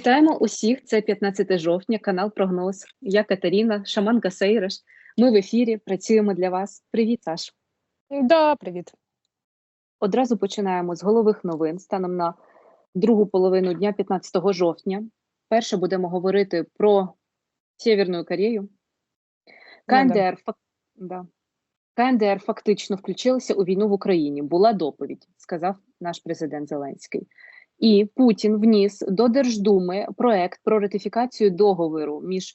Вітаємо усіх. Це 15 жовтня, канал Прогноз. Я Катерина, шаманка Сейреш. Ми в ефірі працюємо для вас. Привіт, Саш. Да, привіт. Одразу починаємо з голових новин станом на другу половину дня, 15 жовтня. Перше будемо говорити про Сєвєрну Корею. КНДР, фак... да. КНДР фактично включилися у війну в Україні. Була доповідь, сказав наш президент Зеленський. І Путін вніс до Держдуми проект про ратифікацію договору між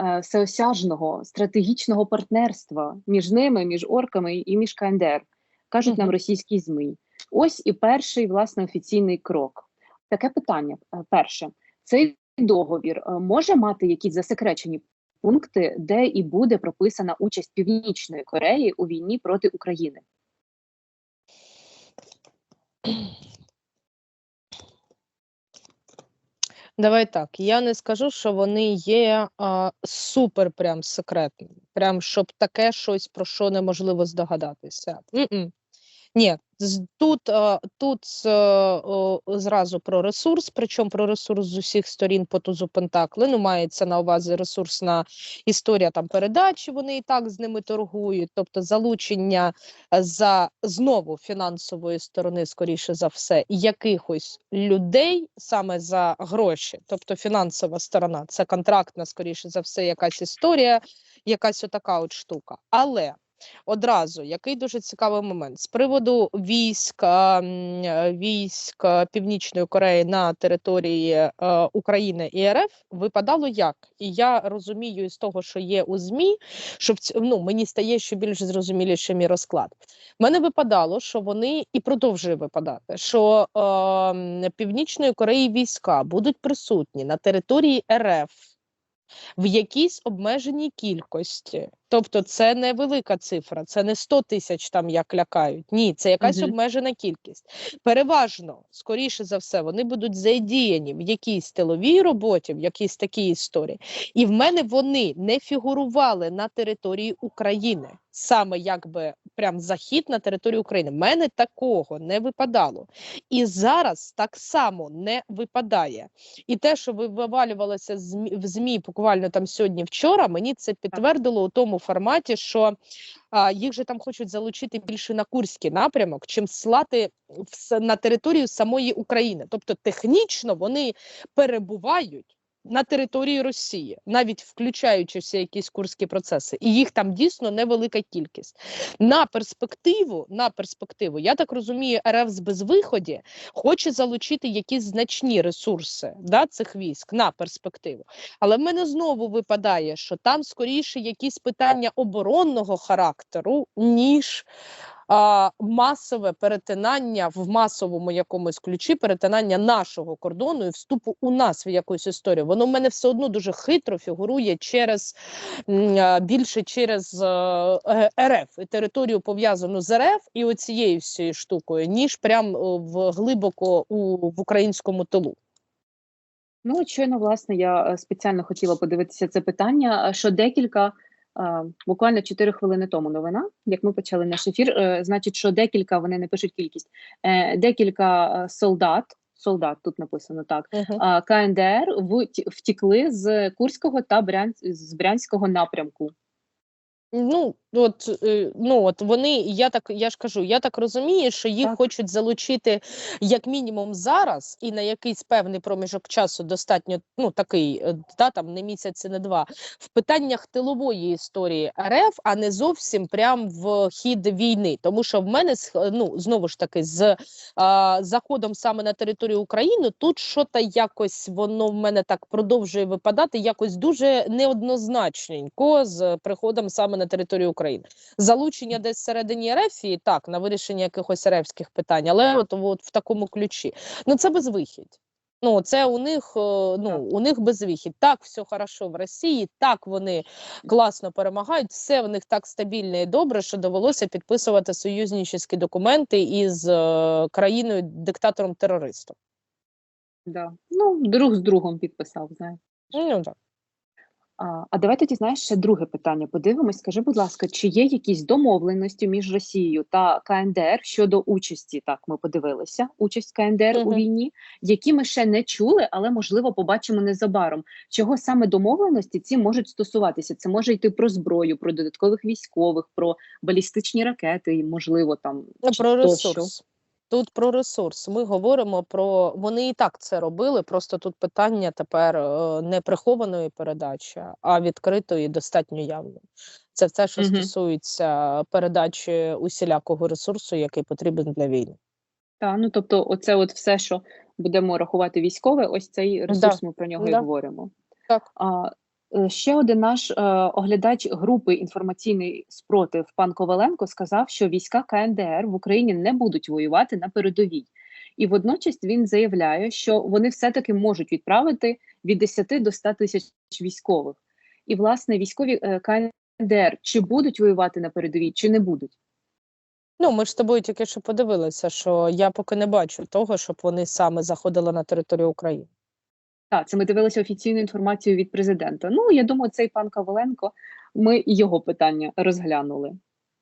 е, всеосяжного стратегічного партнерства між ними, між орками і між КНДР, кажуть нам російські ЗМІ. Ось і перший власне офіційний крок. Таке питання: е, перше, цей договір е, може мати якісь засекречені пункти, де і буде прописана участь Північної Кореї у війні проти України. Давай так. Я не скажу, що вони є а, супер прям секретними. Прям щоб таке щось про що неможливо здогадатися. М-м. Ні, тут, тут зразу про ресурс, причому про ресурс з усіх сторін по тузу Пентакли. Ну, мається на увазі ресурсна історія там передачі, вони і так з ними торгують, тобто залучення за знову фінансової сторони, скоріше за все, якихось людей саме за гроші, тобто фінансова сторона, це контрактна, скоріше за все, якась історія, якась отака от штука. Але одразу який дуже цікавий момент з приводу військ військ Північної Кореї на території е, України і РФ випадало як, і я розумію із того, що є у ЗМІ, що в ну, мені стає ще більш зрозуміліше мій розклад. Мене випадало, що вони і продовжує випадати, що е, Північної Кореї війська будуть присутні на території РФ в якійсь обмеженій кількості. Тобто це не велика цифра, це не 100 тисяч там як лякають. Ні, це якась Мгм. обмежена кількість. Переважно, скоріше за все, вони будуть задіяні в якійсь тиловій роботі, в якійсь такій історії. І в мене вони не фігурували на території України. Саме якби прям захід на територію України. В мене такого не випадало. І зараз так само не випадає. І те, що ви вивалювалося в ЗМІ буквально там сьогодні вчора, мені це підтвердило у тому форматі, що а, їх же там хочуть залучити більше на Курський напрямок, чим слати в на територію самої України. Тобто технічно вони перебувають. На території Росії, навіть включаючи всі якісь курські процеси, і їх там дійсно невелика кількість. На перспективу, на перспективу, я так розумію, РФ з безвиході хоче залучити якісь значні ресурси да, цих військ на перспективу. Але в мене знову випадає, що там скоріше якісь питання оборонного характеру, ніж а, масове перетинання в масовому якомусь ключі, перетинання нашого кордону і вступу у нас в якусь історію. Воно в мене все одно дуже хитро фігурує через більше через е, е, РФ і територію пов'язану з РФ і оцією всією штукою, ніж прям е, в глибоко у в українському тилу. Ну, щойно, власне, я спеціально хотіла подивитися це питання, що декілька, буквально 4 хвилини тому новина, як ми почали наш ефір, е, значить, що декілька, вони не пишуть кількість, е, декілька е, солдат, солдат, тут написано так, е, КНДР втікли з Курського та Брянсь, з Брянського напрямку. Ну, от, е, ну, от вони, я так, я ж кажу, я так розумію, що їх Так. хочуть залучити як мінімум зараз і на якийсь певний проміжок часу достатньо, ну, такий, е, та, там, не місяць, не два, в питаннях тилової історії РФ, а не зовсім прям в хід війни. Тому що в мене, сх- ну, знову ж таки, з а, заходом саме на територію України, тут що-то якось воно в мене так продовжує випадати, якось дуже неоднозначненько з приходом саме на територію України. Залучення десь всередині РФ, так, на вирішення якихось РФських питань, але от, от в такому ключі. Ну це безвихідь. Ну, це у них е, ну у них безвихідь. Так, все хорошо в Росії, так вони класно перемагають. Все в них так стабільно і добре, що довелося підписувати союзнічні документи із е, країною диктатором терористом. Да. Ну, друг з другом підписав, знаєш. Ну так. А, давай тоді знаєш ще друге питання. Подивимось. Скажи, будь ласка, чи є якісь домовленості між Росією та КНДР щодо участі? Так, ми подивилися участь КНДР у війні, які ми ще не чули, але можливо побачимо незабаром. Чого саме домовленості ці можуть стосуватися? Це може йти про зброю, про додаткових військових, про балістичні ракети, можливо там Ну, Про ресурс. Тут про ресурс. Ми говоримо про вони і так це робили. Просто тут питання тепер е, не прихованої передачі, а відкритої, достатньо явно. Це все, що Мгм. стосується передачі усілякого ресурсу, який потрібен для війни. Та ну тобто, оце от все, що будемо рахувати військове, ось цей ресурс. Ми про нього і говоримо. Так. А ще один наш е, оглядач групи інформаційний спротив пан Коваленко сказав, що війська КНДР в Україні не будуть воювати на передовій. І водночас він заявляє, що вони все-таки можуть відправити від 10 до 100 тисяч військових. І власне військові е, КНДР чи будуть воювати на передовій, чи не будуть. Ну, ми ж з тобою тільки що подивилися, що я поки не бачу того, щоб вони саме заходили на територію України. Так, це ми дивилися офіційну інформацію від президента. Ну я думаю, цей пан Коваленко. Ми і його питання розглянули.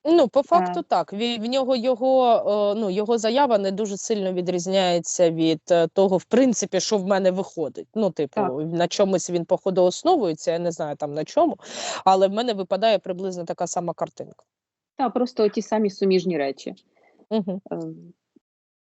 Ну, по факту, Е. так. Ві- В нього його, е, ну, його заява не дуже сильно відрізняється від е, того, в принципі, що в мене виходить. Ну, типу, Так. на чомусь він, походу, основується, я не знаю там на чому, але в мене випадає приблизно така сама картинка. Та просто ті самі суміжні речі. Угу.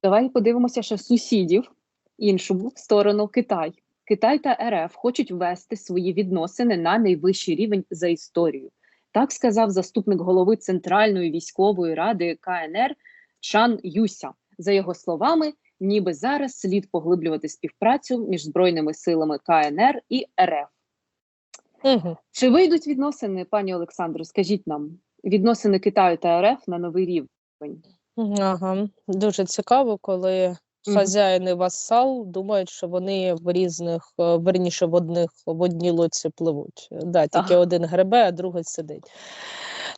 Давай подивимося ще сусідів іншу сторону Китай. Китай та РФ хочуть ввести свої відносини на найвищий рівень за історію. Так сказав заступник голови Центральної військової ради КНР Чан Юся. За його словами, ніби зараз слід поглиблювати співпрацю між збройними силами КНР і РФ. Угу. Чи вийдуть відносини, пані Олександро? Скажіть нам, відносини Китаю та РФ на новий рівень? Ага. Дуже цікаво, коли. Хазяїн і васал думають, що вони в різних, е, верніше в одних в одній лодці пливуть. Да, тільки Ага. один гребе, а другий сидить.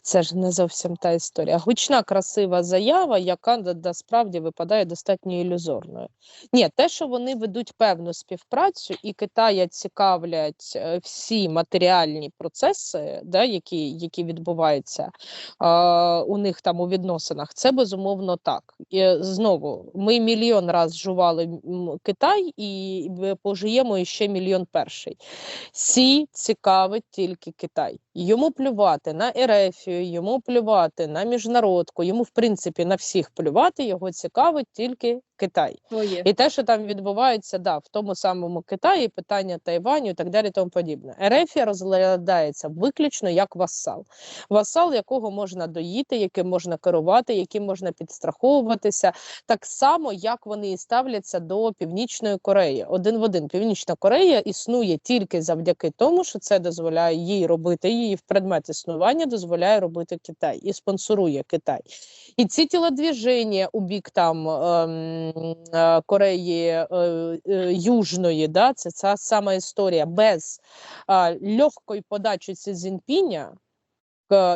Це ж не зовсім та історія. Гучна, красива заява, яка да, випадає достатньо ілюзорною. Ні, те, що вони ведуть певну співпрацю і Китая цікавлять е, всі матеріальні процеси, да, які, які відбуваються а, у них там у відносинах, це безумовно так. І е, знову ми мільйон раз жували Китай і пожиємо ще мільйон перший. Сі цікавить тільки Китай. Йому плювати на Ерефію, йому плювати на міжнародку, йому в принципі на всіх плювати, його цікавить тільки Китай. Своє. І те, що там відбувається, да, в тому самому Китаї, питання Тайваню і так далі, тому подібне. Ерефія розглядається виключно як васал. Васал, якого можна доїти, яким можна керувати, яким можна підстраховуватися, так само, як вони і ставляться до Північної Кореї. Один в один. Північна Корея існує тільки завдяки тому, що це дозволяє їй робити її в предмет існування, дозволяє робити Китай і спонсорує Китай. І ці тілодвіження у бік там ем, Кореї е, е, Южної, да, це ця сама історія без легкої подачі Цзіньпіня,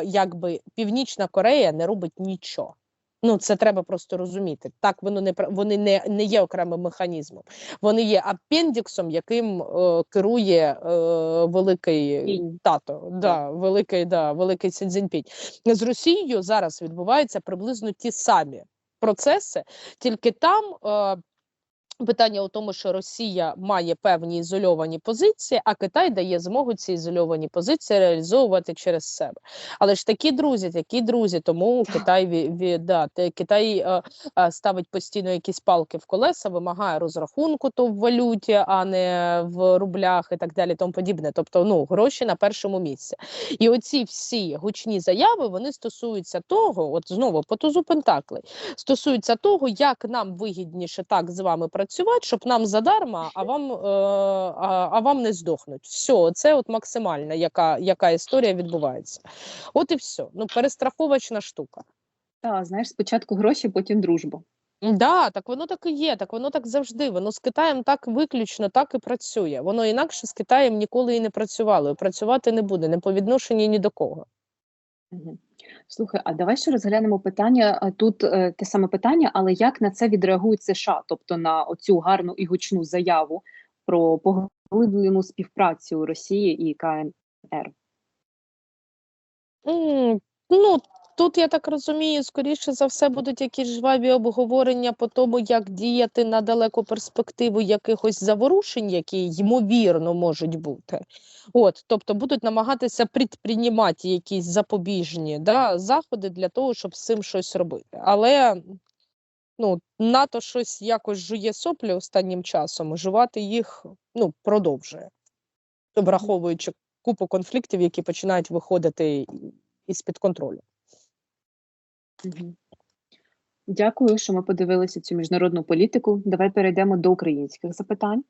якби Північна Корея не робить нічого. Ну, це треба просто розуміти. Так воно не вони не, не є окремим механізмом. Вони є апендіксом, яким е, керує е, великий тато, да, великий, да, великий Сінзіньпінь. З Росією зараз відбуваються приблизно ті самі процеси, тільки там. Питання у тому, що Росія має певні ізольовані позиції, а Китай дає змогу ці ізольовані позиції реалізовувати через себе. Але ж такі друзі, такі друзі, тому Китай ві, Китай е, е, ставить постійно якісь палки в колеса, вимагає розрахунку то в валюті, а не в рублях і так далі. Тому подібне. Тобто, ну гроші на першому місці. І оці всі гучні заяви вони стосуються того, от знову по тузу Пентаклей, стосуються того, як нам вигідніше так з вами працювати, щоб нам задарма, а вам, е, а, а вам не здохнуть. Все, це от максимальна, яка, яка історія відбувається. От і все. Ну, перестраховочна штука. Та знаєш, спочатку гроші, потім дружба. Да, так воно так і є, так воно так завжди. Воно з Китаєм так виключно так і працює. Воно інакше з Китаєм ніколи і не працювало, і працювати не буде, не по відношенню ні до кого. Мгм. Слухай, а давай ще розглянемо питання. Тут е, те саме питання, але як на це відреагують США, тобто на оцю гарну і гучну заяву про поглиблену співпрацю Росії і КНР? Mm, Ну, тут я так розумію, скоріше за все будуть якісь жваві обговорення по тому, як діяти на далеку перспективу якихось заворушень, які ймовірно можуть бути. От, тобто будуть намагатися предприймати якісь запобіжні да, заходи для того, щоб з цим щось робити. Але ну, НАТО щось якось жує соплі останнім часом, жувати їх ну, продовжує, враховуючи купу конфліктів, які починають виходити із-під контролю. Дякую, що ми подивилися цю міжнародну політику. Давай перейдемо до українських запитань.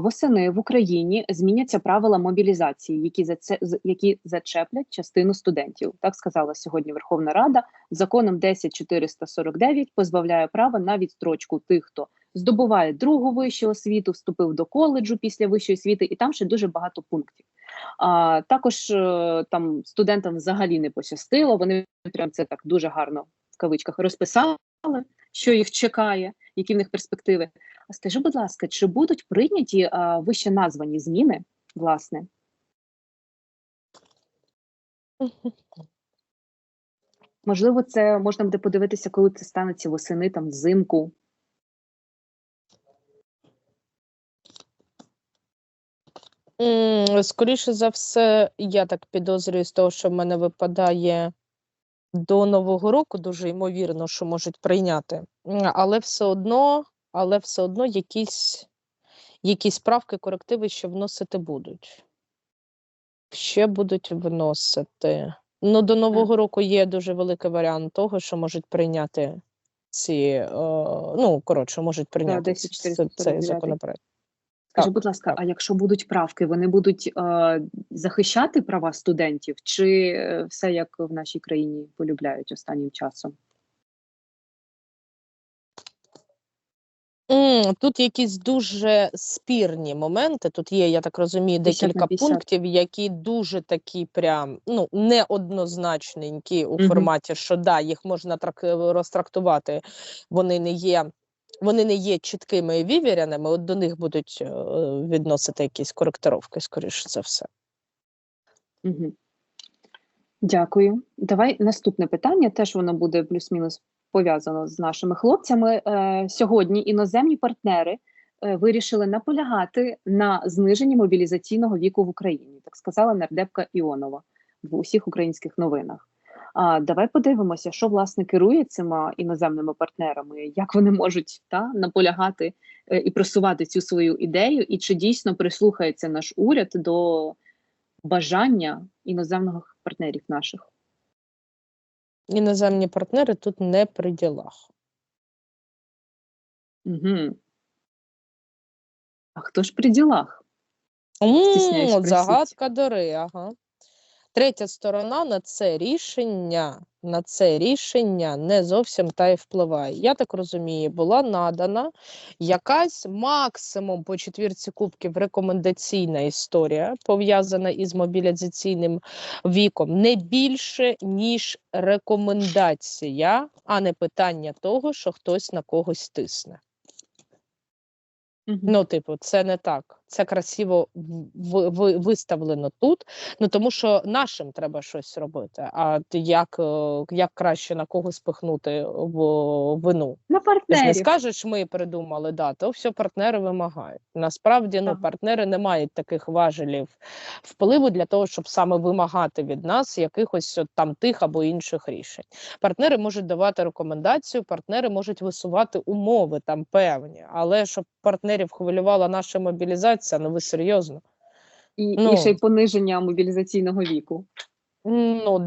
Восени в Україні зміняться правила мобілізації, які заце- з- які зачеплять частину студентів. Так сказала сьогодні Верховна Рада. Законом 10449 позбавляє права на відстрочку тих, хто здобуває другу вищу освіту, вступив до коледжу після вищої освіти, і там ще дуже багато пунктів. А також е, там студентам взагалі не пощастило. Вони прям це так дуже гарно в кавичках розписали, що їх чекає, які в них перспективи. А скажи, будь ласка, чи будуть прийняті а, вище названі зміни, власне? Можливо, це можна буде подивитися, коли це станеться восени, там взимку. М, Скоріше за все, я так підозрюю з того, що в мене випадає до Нового року, дуже ймовірно, що можуть прийняти. М, Але все одно, але все одно якісь, якісь правки, корективи ще вносити будуть. Ще будуть вносити. Ну, до Нового року є дуже великий варіант того, що можуть прийняти ці, е, ну, коротше, можуть прийняти ц- ц- цей законопроект. Скажи, будь ласка, а якщо будуть правки, вони будуть е, захищати права студентів, чи е, все як в нашій країні полюбляють останнім часом? М, Тут якісь дуже спірні моменти. Тут є, я так розумію, декілька 50. пунктів, які дуже такі прям ну неоднозначненькі у Мгм. форматі, що да, їх можна трак розтрактувати. Вони не є, вони не є чіткими і вивіреними. От до них будуть е, відносити якісь коректировки, скоріше за все. Угу. Дякую. Давай наступне питання. Теж воно буде плюс-мінус пов'язано з нашими хлопцями. Е, сьогодні іноземні партнери е, вирішили наполягати на зниженні мобілізаційного віку в Україні. Так сказала нардепка Іонова в усіх українських новинах. А давай подивимося, що власне керує цими іноземними партнерами, як вони можуть та наполягати е, і просувати цю свою ідею, і чи дійсно прислухається наш уряд до бажання іноземних партнерів наших. Іноземні партнери тут не при ділах. Угу. А хто ж при ділах? М, загадка дори, ага. Третя сторона на це рішення, на це рішення не зовсім та й впливає. Я так розумію, була надана якась максимум по четвірці кубків рекомендаційна історія, пов'язана із мобілізаційним віком, не більше, ніж рекомендація, а не питання того, що хтось на когось тисне. Ну, типу, це не так. Це красиво виставлено тут. Ну тому що нашим треба щось робити. А ти як, е, як краще на кого спихнути в вину? На Ти ж не партнерів. скажеш, ми придумали, да, то все партнери вимагають. Насправді, ну, Ага. партнери не мають таких важелів впливу для того, щоб саме вимагати від нас якихось от там тих або інших рішень. Партнери можуть давати рекомендацію, партнери можуть висувати умови там певні, але щоб партнерів хвилювала наша мобілізація, ну ви серйозно? І, Ну. і ще й пониження мобілізаційного віку. Ну,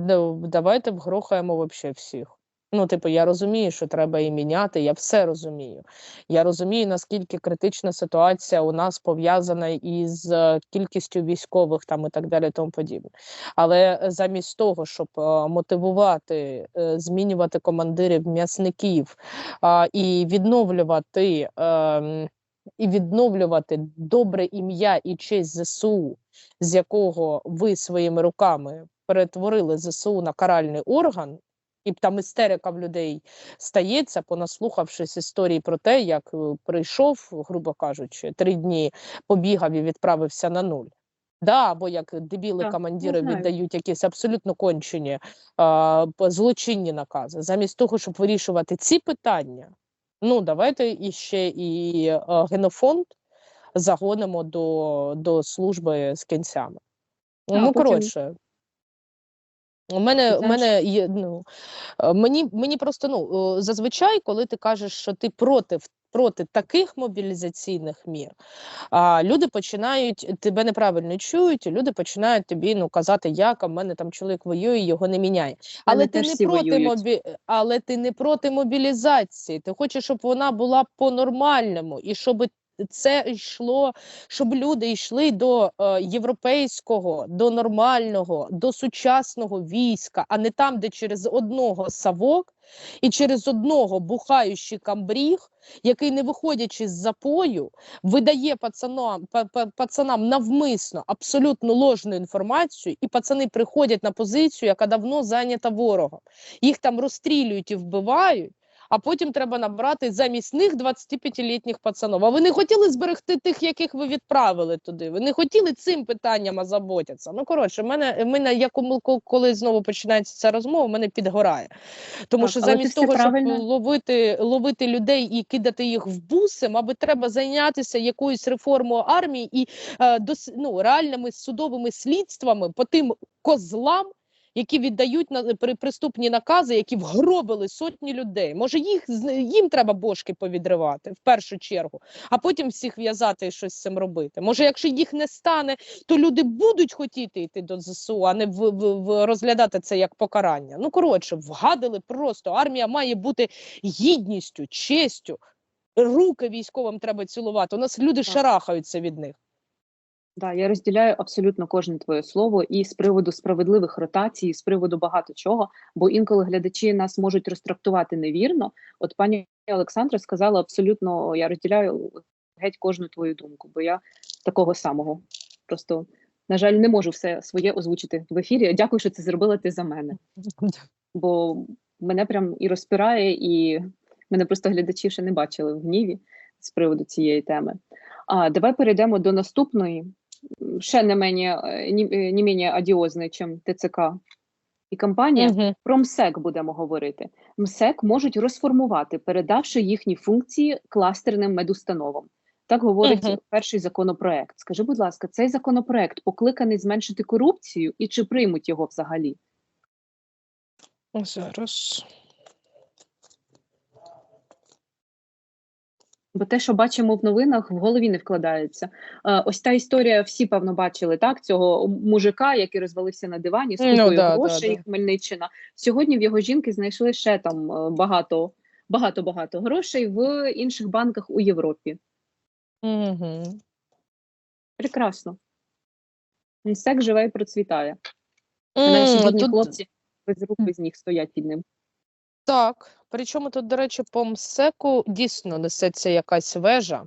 давайте вгрохаємо вообще всіх. Ну, типу, я розумію, що треба і міняти, я все розумію. Я розумію, наскільки критична ситуація у нас пов'язана із е, кількістю військових там і так далі, тому подібне. Але замість того, щоб е, мотивувати, е, змінювати командирів, м'ясників і відновлювати, ем, і відновлювати добре ім'я і честь ЗСУ, з якого ви своїми руками перетворили ЗСУ на каральний орган, і там істерика в людей стається, понаслухавшись історії про те, як е, прийшов, грубо кажучи, три дні побігав і відправився на нуль. Да, або як дебіли Так, командири віддають якісь абсолютно кончені а, злочинні накази. Замість того, щоб вирішувати ці питання, ну давайте іще і е, генофонд загонимо до, до служби з кінцями. А ну, потім- коротше. У мене, у мене є, ну, е, мені, мені просто ну, е, зазвичай, коли ти кажеш, що ти проти, проти таких мобілізаційних мір, а люди починають тебе неправильно чують, і люди починають тобі ну казати, як а в мене там чоловік воює, його не міняє. Але але ти не проти мобі... але ти не проти мобілізації. Ти хочеш, щоб вона була по-нормальному, і щоб це йшло, щоб люди йшли до е, європейського, до нормального, до сучасного війська, а не там, де через одного савок і через одного бухаючий камбріг, який, не виходячи з запою, видає пацанам, па- па- пацанам навмисно абсолютно ложну інформацію, і пацани приходять на позицію, яка давно зайнята ворогом. Їх там розстрілюють і вбивають. А потім треба набрати замість них 25-літніх пацанов. А ви не хотіли зберегти тих, яких ви відправили туди? Ви не хотіли цим питанням озаботитися? Ну коротше, в мене, в мене я коли знову починається ця розмова, мене підгорає. Тому Так, що замість того, правильно- щоб ловити, ловити людей і кидати їх в буси, мабуть, треба зайнятися якоюсь реформою армії і е, дос, ну, реальними судовими слідствами по тим козлам, які віддають на при приступні накази, які вгробили сотні людей. Може, їх їм треба бошки повідривати в першу чергу, а потім всіх в'язати і щось з цим робити. Може, якщо їх не стане, то люди будуть хотіти йти до ЗСУ, а не в, в, в розглядати це як покарання. Ну коротше, вгадали просто. Армія має бути гідністю, честю. Руки військовим треба цілувати. У нас люди Так. шарахаються від них. Да, я розділяю абсолютно кожне твоє слово і з приводу справедливих ротацій, і з приводу багато чого, бо інколи глядачі нас можуть розтрактувати невірно. От пані Олександра сказала абсолютно, я розділяю геть кожну твою думку, бо я такого самого. Просто, на жаль, не можу все своє озвучити в ефірі. Дякую, що це зробила ти за мене. Бо мене прям і розпирає, і мене просто глядачі ще не бачили в гніві з приводу цієї теми. А давай перейдемо до наступної, ще не менее, е, е, не менее одіозної, ніж ТЦК і компанія. Мгм. Про МСЕК будемо говорити. МСЕК можуть розформувати, передавши їхні функції кластерним медустановам. Так говорить Мгм. перший законопроект. Скажи, будь ласка, цей законопроект покликаний зменшити корупцію і чи приймуть його взагалі? Зараз. Бо те, що бачимо в новинах, в голові не вкладається. Е, ось та історія, всі певно бачили так. Цього мужика, який розвалився на дивані з Ну, купою да, да, грошей. да. Хмельниччина. Сьогодні в його жінки знайшли ще там е, багато, багато, багато грошей в інших банках у Європі. Угу. Прекрасно. МСЕК живе і процвітає. А наші бідні хлопці без рук без ніг стоять під ним. Так, причому тут, до речі, по МСЕКу дійсно несеться якась вежа.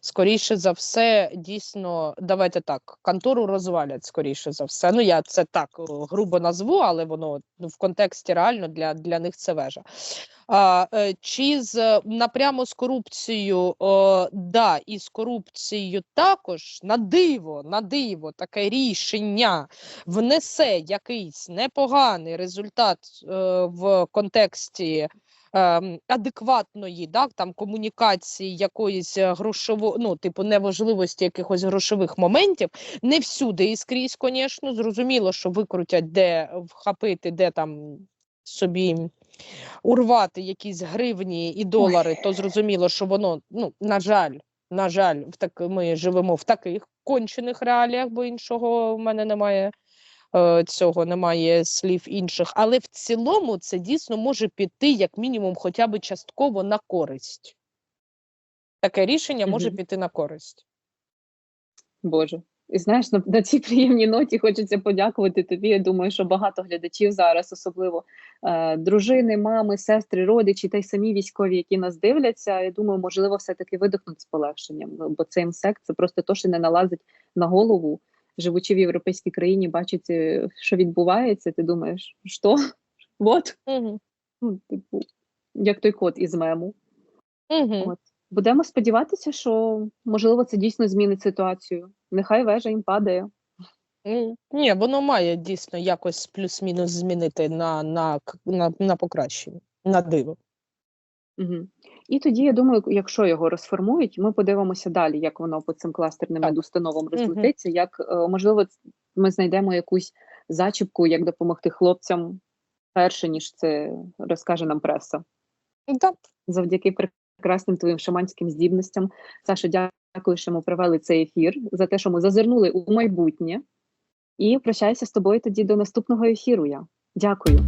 Скоріше за все, дійсно, давайте так, контору розвалять, скоріше за все. Ну, я це так грубо назву, але воно ну, в контексті реально для, для них це вежа. А, е, чи з е, напрямо з корупцією, о, да, і з корупцією також на диво, на диво, таке рішення внесе якийсь непоганий результат е, в контексті адекватної да, там, комунікації якоїсь е, грошово, ну, типу, неважливості якихось грошових моментів. Не всюди і скрізь, звісно, зрозуміло, що викрутять, де вхопити, де там собі урвати якісь гривні і долари, то зрозуміло, що воно, ну, на жаль, на жаль, в так, ми живемо в таких кончених реаліях, бо іншого в мене немає цього, немає слів інших. Але в цілому це дійсно може піти, як мінімум, хоча б частково на користь. Таке рішення може Мгм. піти на користь. Боже. І знаєш, на, на цій приємній ноті хочеться подякувати тобі. Я думаю, що багато глядачів зараз, особливо е, дружини, мами, сестри, родичі та й самі військові, які нас дивляться. Я думаю, можливо, все-таки видихнуть з полегшенням, бо цей МСЕК це просто то, що не налазить на голову. Живучи в європейській країні, бачить, е, що відбувається. Ти думаєш, що? От, Угу. ну, типу, як той кот із мему. Угу. От. Будемо сподіватися, що можливо це дійсно змінить ситуацію нехай вежа їм падає. Ні, воно має дійсно якось плюс-мінус змінити на, на, на, на покращення, на диво. Угу. І тоді, я думаю, якщо його розформують, ми подивимося далі, як воно по цим кластерним Так. медустановам розлетиться, як, е, можливо, ц- ми знайдемо якусь зачіпку, як допомогти хлопцям перше, ніж це розкаже нам преса. Так, Завдяки прекрасним твоїм шаманським здібностям. Саша, дякую, що ми провели цей ефір, за те, що ми зазирнули у майбутнє. І прощаюся з тобою тоді до наступного ефіру. Я дякую.